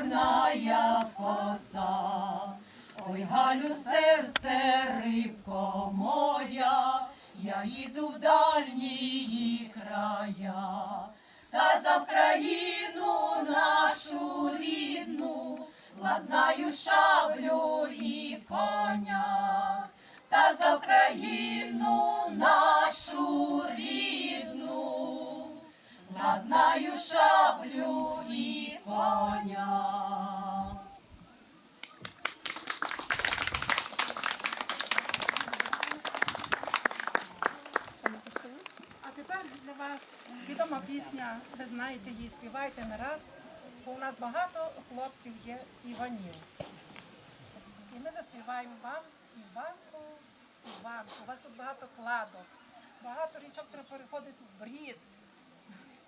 чорна коса. Ой, Галю, серце, рибко моя, я їду в дальні края, та за Вкраїну нашу рідну, ладнаю шаблю і коня, та за Вкраїну нашу рідну, ладнаю шаблю і коня. А тепер для вас відома пісня, ви знаєте її, співайте не раз, бо у нас багато хлопців є Іванів. І ми заспіваємо вам Іванку, Іванку. У вас тут багато кладок, багато річок треба переходити в брід.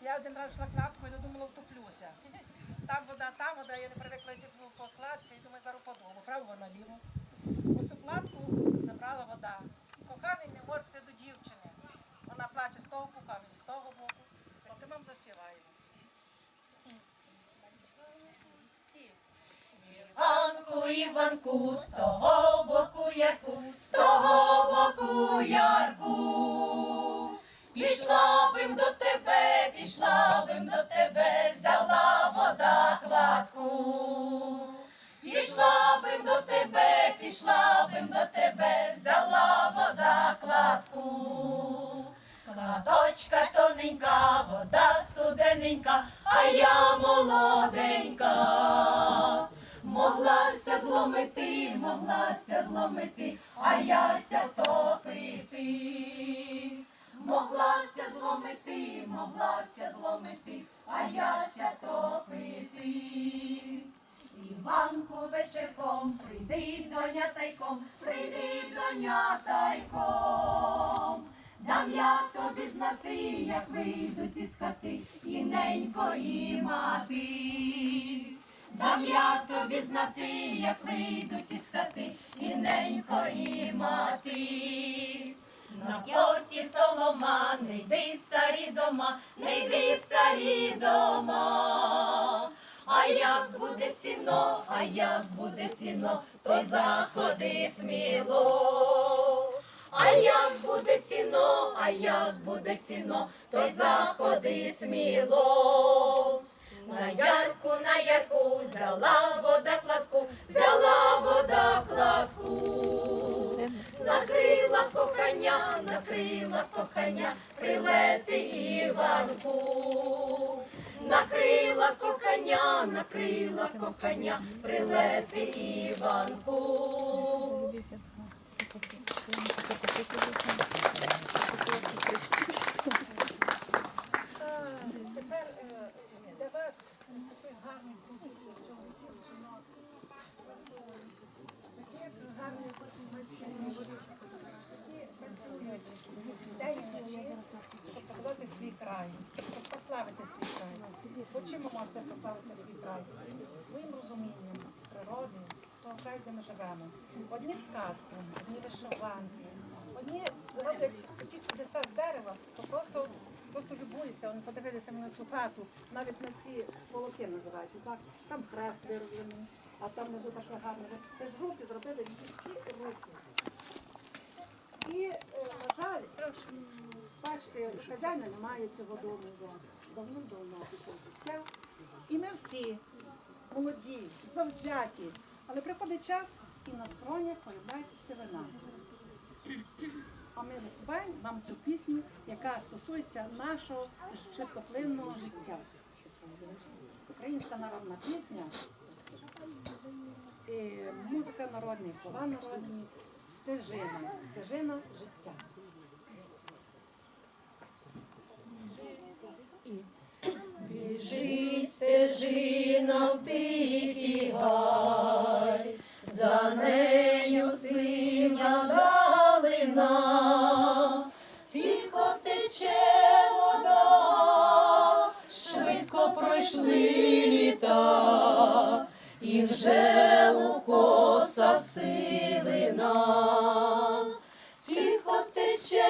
Я один раз йшла кладкою і думала, втоплюся. Там вода, там вода, я не привикла йти по кладці і думаю, зараз впаду, право наліво. Оцю кладку забрала вода. Коханий, не морте до дівчини. Вона плаче з того боку, а він з того боку. От ми вам заспіваємо. І Іванку, Іванку, з того боку ярку, з того боку ярку. Пішла бим до тебе, пішла бим до тебе, взяла вода кладку. Пішла бим до тебе, пішла бим до тебе, взяла вода кладку. Кладочка тоненька, вода студененька, а я молоденька. Моглася зломити, моглася зломити, а яся топити. Моглася зломити, моглася зломити, а яся топити. Іванку вечірком, прийди доня тайком, прийди доня тайком. Дам я тобі знати, як вийдуть із хати, і ненько, і мати. Дам я тобі знати, як вийдуть із хати, і ненько, і мати. На плоті солома, не йди старі дома, не йди старі дома. А як буде сіно, а як буде сіно, то заходи сміло. А як буде сіно, а як буде сіно, то заходи сміло. На ярку, на ярку, взяла вода кладку, взяла вода кладку. Накрила кохання, накрила кохання, прилети Іванку. Накрила кохання, накрила кохання, прилети Іванку. а, тепер е, для вас такий гарний культурний чоловіків, жінок. красивий. Такі гарні майстри, які працюють день і вночі, щоб показати свій край, щоб прославити свій край. От чим ви можете прославити свій край? Своїм розумінням природи, того краю, де ми живемо. Одні ткацтвом, одні вишиванки, одні роблять ці чудеса з дерева, то просто, просто любуюся, вони подивилися на цю хату, навіть на ці сволоки називаються. Так? Там хрест вироблений, а там внизу так гарно. Це ж руки зробили всі руки. І, е, на жаль, бачите, хазяїна немає цього дому давним-давно пішов життя. І ми всі молоді, завзяті. Але приходить час і на скронях появляється сивина. А ми заспіваємо вам цю пісню, яка стосується нашого швидкоплинного життя. Українська народна пісня, і музика народна, слова народні, стежина, стежина життя. Тихий гай, за нею синя далина, тихо тече вода, швидко пройшли літа, і вже у косах сивина, тихо тече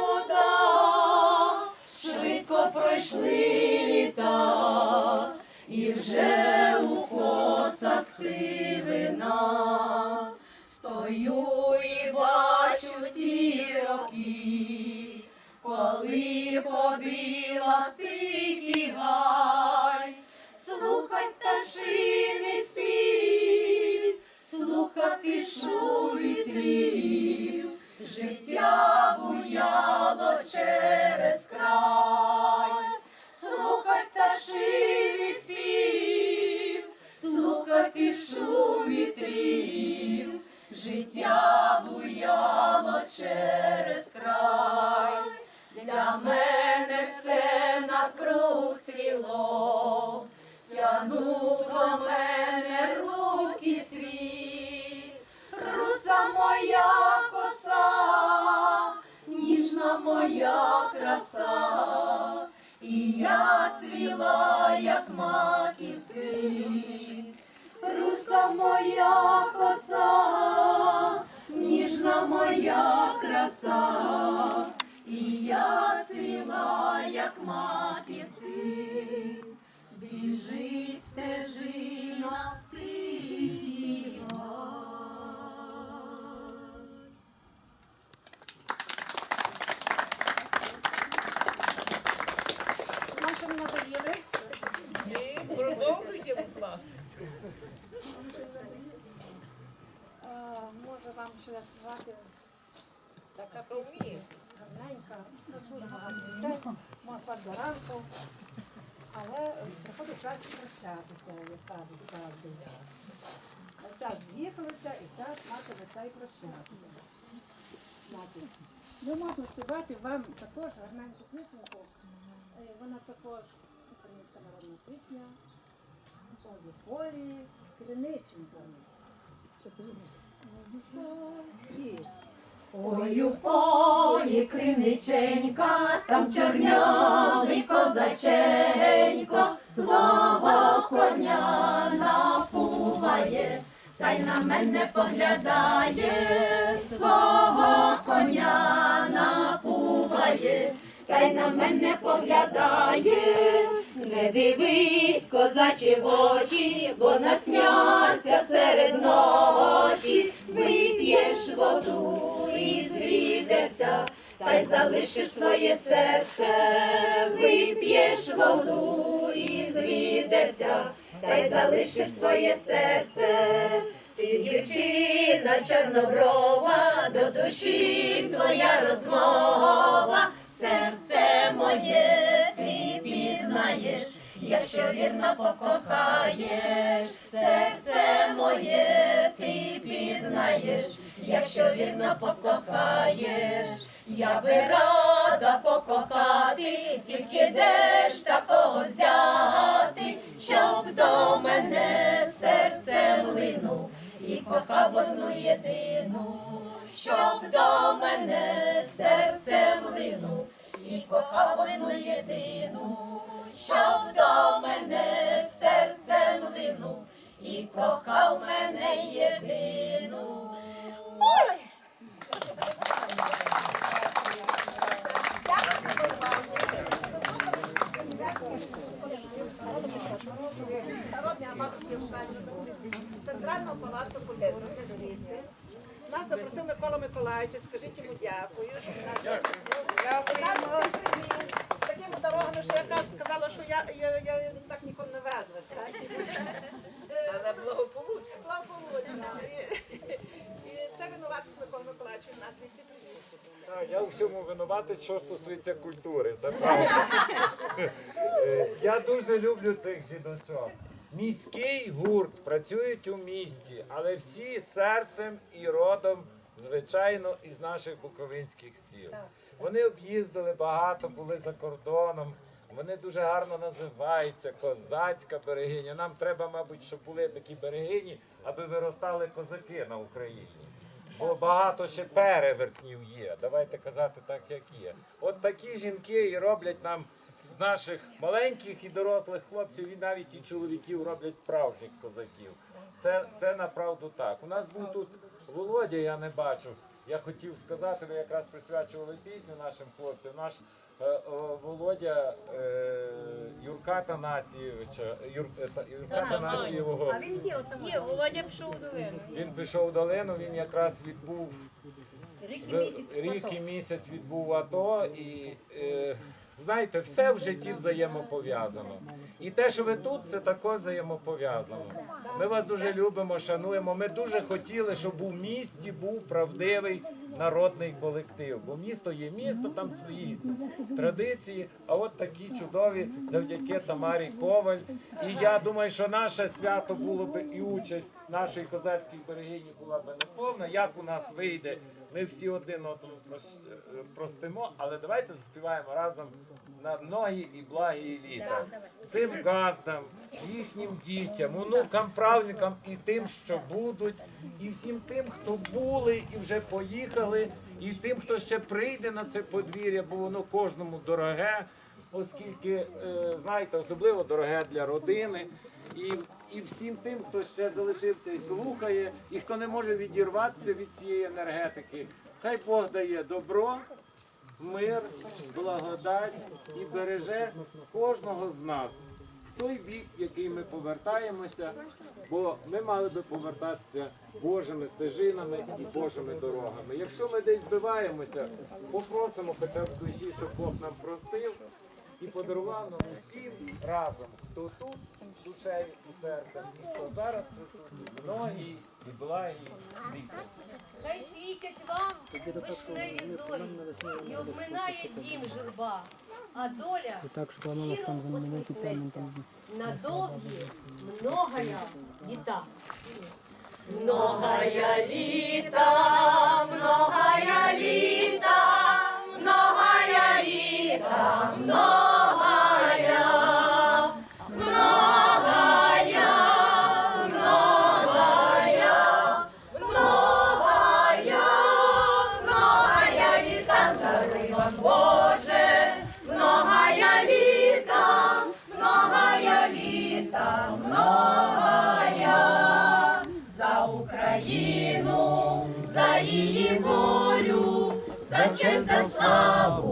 вода, швидко пройшли літа, вже у косах сивина, стою і бачу ті роки, коли ходила в тихий гай, слухать пташини спів, слухати шум вітрів, життя буяло через край, слухать шиві спів, слухати шум вітрів, життя буяло через keep gives. Може вам ще сказати така пісня гарненька, можна до ранку, але приходить час прощатися, як кажуть завжди. Час з'їхалися і час мати лице і прощатися. Ми можемо співати вам також гарненьку пісеньку. Е, Вона також українська народна пісня. Полі криниченька. Ой, у полі криниченька, там чорнявий козаченько, свого коня напуває, та й на мене поглядає, свого коня напуває, та й на мене поглядає, не дивись, козачі в очі, бо насняться серед ночі, вип'єш воду із відерця, та й залишиш своє серце, вип'єш воду із відерця, та й залишиш своє серце. Ти дівчина чорноброва, до душі твоя розмова, серце моє ти пізнаєш, якщо вірно покохаєш, серце моє ти пізнаєш, якщо вірно покохаєш, я би рада покохати, тільки де ж такого взяти, щоб до мене серце влинув і кохав одну єдину, щоб до мене серце влинув і кохав одну єдину, йому дякую. що. Дякуємо. Такими дорогами, що я кажу, казала, що я, я, я так ніколи не везла. Але благополучно. Благополучно. І, і це винуватись Микола Миколаївич від нас, підвіз. Так, Я у всьому винуватий, що стосується культури, це правда. Е, Я дуже люблю цих жіночок. Міський гурт працюють у місті, але всі серцем і родом, звичайно, із наших буковинських сіл. Вони об'їздили багато, були за кордоном. Вони дуже гарно називаються козацька берегиня. Нам треба, мабуть, щоб були такі берегині, аби виростали козаки на Україні. Бо багато ще перевертнів є. Давайте казати так, як є. От такі жінки і роблять нам з наших маленьких і дорослих хлопців, і навіть і чоловіків роблять справжніх козаків. Це, це направду так. У нас був тут Володя, я не бачу. Я хотів сказати, ви якраз присвячували пісню нашим хлопцям. Наш е, е, Володя е, Юрка Танасійовича, Юр, е, Та- Юрка Танасієвого. Є, Володя пішов до вину. Він пішов в долину, він якраз відбув Рік і місяць. рік і місяць відбув АТО і е, знаєте, все в житті взаємопов'язано. І те, що ви тут, це також взаємопов'язано. Ми вас дуже любимо, шануємо. Ми дуже хотіли, щоб у місті був правдивий народний колектив. Бо місто є місто, там свої традиції. А от такі чудові завдяки Тамарі Коваль. І я думаю, що наше свято було би і участь нашої козацької берегині була би неповна. Як у нас вийде, ми всі один одному простимо, але давайте заспіваємо разом на многі і благі літа. Цим газдам, їхнім дітям, онукам, правникам і тим, що будуть, і всім тим, хто були і вже поїхали, і тим, хто ще прийде на це подвір'я, бо воно кожному дороге, оскільки, е, знаєте, особливо дороге для родини. І, і всім тим, хто ще залишився і слухає, і хто не може відірватися від цієї енергетики, хай Бог дає добро, мир, благодать і береже кожного з нас в той бік, в який ми повертаємося, бо ми мали би повертатися Божими стежинами і Божими дорогами. Якщо ми десь збиваємося, попросимо хоча б душі, щоб Бог нам простив і подарував нам усім разом, хто тут душею і серцем, і хто зараз присутній, многі і благі літа. Хай світять вам вишневі зорі, і обминає дім журба, а доля щиро посміхнеться на довгі, многая літа. Многая літа, многая літа, salvo.